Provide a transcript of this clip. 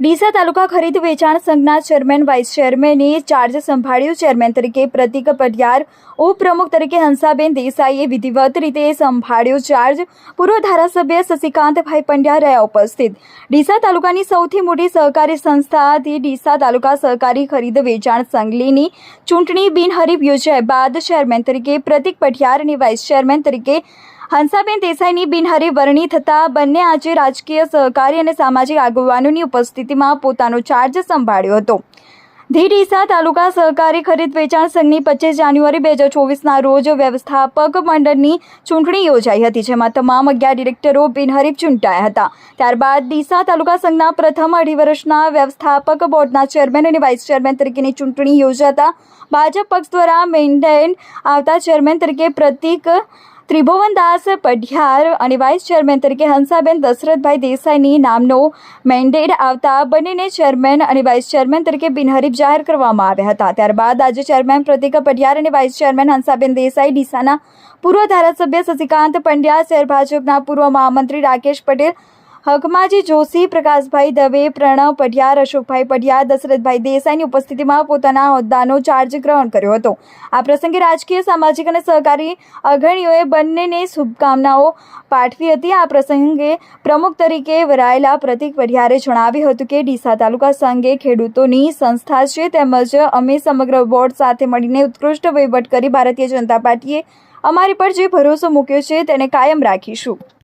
ડીસા તાલુકા ખરીદ વેચાણ સંઘના ચેરમેન, વાઇસ ચેરમેને ચાર્જ સંભાળ્યું. ચેરમેન તરીકે પ્રતિક પટિયાર ઉપપ્રમુખ તરીકે હંસાબેન દેસાઈએ વિધિવત રીતે સંભાળ્યો ચાર્જ પૂર્વ ધારાસભ્ય શશિકાંતભાઈ પંડ્યા રહ્યા ઉપસ્થિત. ડીસા તાલુકાની સૌથી મોટી સહકારી સંસ્થાથી ડીસા તાલુકા સહકારી ખરીદ વેચાણ સંઘલીની ચૂંટણી બિનહરીફ યોજાય બાદ ચેરમેન તરીકે પ્રતિક પટિયાર અને વાઇસ ચેરમેન તરીકે હંસાબેન દેસાઈની બિનહરી વરણી થતાં બંને આજે રાજકીય સહકારી અને સામાજિક આગેવાનોની ઉપસ્થિતિમાં પોતાનો ચાર્જ સંભાળ્યો હતો. ધી ડીસા તાલુકા સહકારી ખરીદ વેચાણ સંઘની પચીસ જાન્યુઆરી બે હજાર ચોવીસના રોજ વ્યવસ્થાપક મંડળની ચૂંટણી યોજાઈ હતી, જેમાં તમામ અગિયાર ડિરેક્ટરો બિનહરીફ ચૂંટાયા હતા. ત્યારબાદ ડીસા તાલુકા સંઘના પ્રથમ અઢી વર્ષના વ્યવસ્થાપક બોર્ડના ચેરમેન અને વાઇસ ચેરમેન તરીકેની ચૂંટણી યોજાતા ભાજપ પક્ષ દ્વારા મેન્ડેન આવતા ચેરમેન તરીકે પ્રતિક ત્રિભુવનદાસ પઢિયાર અને વાઇસ ચેરમેન તરીકે હંસાબેન દશરથભાઈ દેસાઈની નામનો મેન્ડેટ આવતા બંનેને ચેરમેન અને વાઇસ ચેરમેન તરીકે બિનહરીફ જાહેર કરવામાં આવ્યા હતા. ત્યારબાદ આજે ચેરમેન પ્રતિક પઢિયાર અને વાઇસ ચેરમેન હંસાબેન દેસાઈ, ડીસાના પૂર્વ ધારાસભ્ય શશિકાંત પંડ્યા, શહેર ભાજપના પૂર્વ મહામંત્રી રાકેશ પટેલ હકમાજી જોશી, પ્રકાશભાઈ દવે, પ્રણવ પઢિયાર, અશોકભાઈ પઢિયાર, દશરથભાઈ દેસાઈની ઉપસ્થિતિમાં પોતાના હોદ્દાનો ચાર્જ ગ્રહણ કર્યો હતો. આ પ્રસંગે રાજકીય, સામાજિક અને સહકારી અગ્રણીઓએ બંનેને શુભકામનાઓ પાઠવી હતી. આ પ્રસંગે પ્રમુખ તરીકે વરાયેલા પ્રતિક પઢિયારે જણાવ્યું હતું કે, ડીસા તાલુકા સંઘે ખેડૂતોની સંસ્થા છે તેમજ અમે સમગ્ર બોર્ડ સાથે મળીને ઉત્કૃષ્ટ વહીવટ કરી, ભારતીય જનતા પાર્ટીએ અમારી પર જે ભરોસો મૂક્યો છે તેને કાયમ રાખીશું.